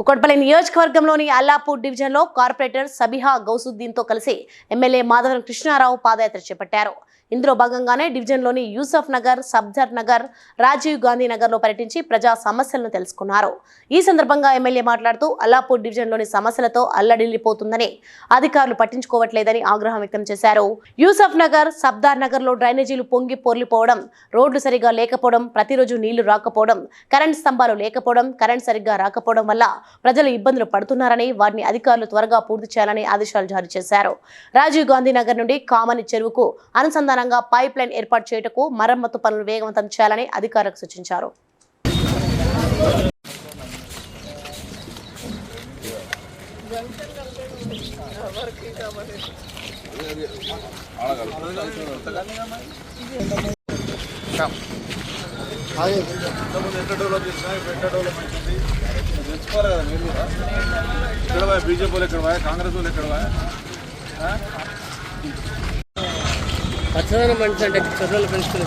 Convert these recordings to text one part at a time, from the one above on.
కుకట్పల్లి నియోజకవర్గంలోని అల్లాపూర్ డివిజన్లో కార్పొరేటర్ సబిహా గౌసుద్దీన్తో కలిసి ఎమ్మెల్యే మాధవరం కృష్ణారావు పాదయాత్ర చేపట్టారు. ఇందులో భాగంగానే డివిజన్లోని యూసఫ్ నగర్ సబ్జర్ నగర్ రాజీవ్ గాంధీ నగర్లో పర్యటించి ప్రజా సమస్యలను తెలుసుకున్నారు. ఈ సందర్భంగా ఎమ్మెల్యే మాట్లాడుతూ అల్లాపూర్ డివిజన్లోని సమస్యలతో అల్లడిల్లిపోతుందని అధికారులు పట్టించుకోవట్లేదని ఆగ్రహం వ్యక్తం చేశారు. యూసఫ్ నగర్ సబ్దార్ నగర్లో డ్రైనేజీలు పొంగి పొర్లిపోవడం రోడ్లు సరిగా లేకపోవడం ప్రతిరోజు నీళ్ళు రాకపోవడం కరెంట్ స్తంభాలు లేకపోవడం కరెంట్ సరిగ్గా రాకపోవడం వల్ల ప్రజలు ఇబ్బందులు పడుతున్నారని వారిని అధికారులు త్వరగా పూర్తి చేయాలని ఆదేశాలు జారీ చేశారు. రాజీవ్ గాంధీ నగర్ నుండి కామని చెరువుకు అనుసంధానంగా పైప్ లైన్ ఏర్పాటు చేయుటకు మరమ్మతు పనులు వేగవంతం చేయాలని అధికారులకు సూచించారు. ఇంతకుముందు ఎంత డెవలప్ చేసినా ఇప్పుడు ఎంత డెవలప్మెంట్ ఉంది తెచ్చుకోవాలి కదా మీరు కూడా ఇక్కడ పోయా బీజేపీ వాళ్ళు ఎక్కడ పోయా కాంగ్రెస్ వాళ్ళు ఎక్కడ పోయా పచ్చదనం మంచి అంటే చర్యలు పెంచుకునే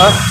हाँ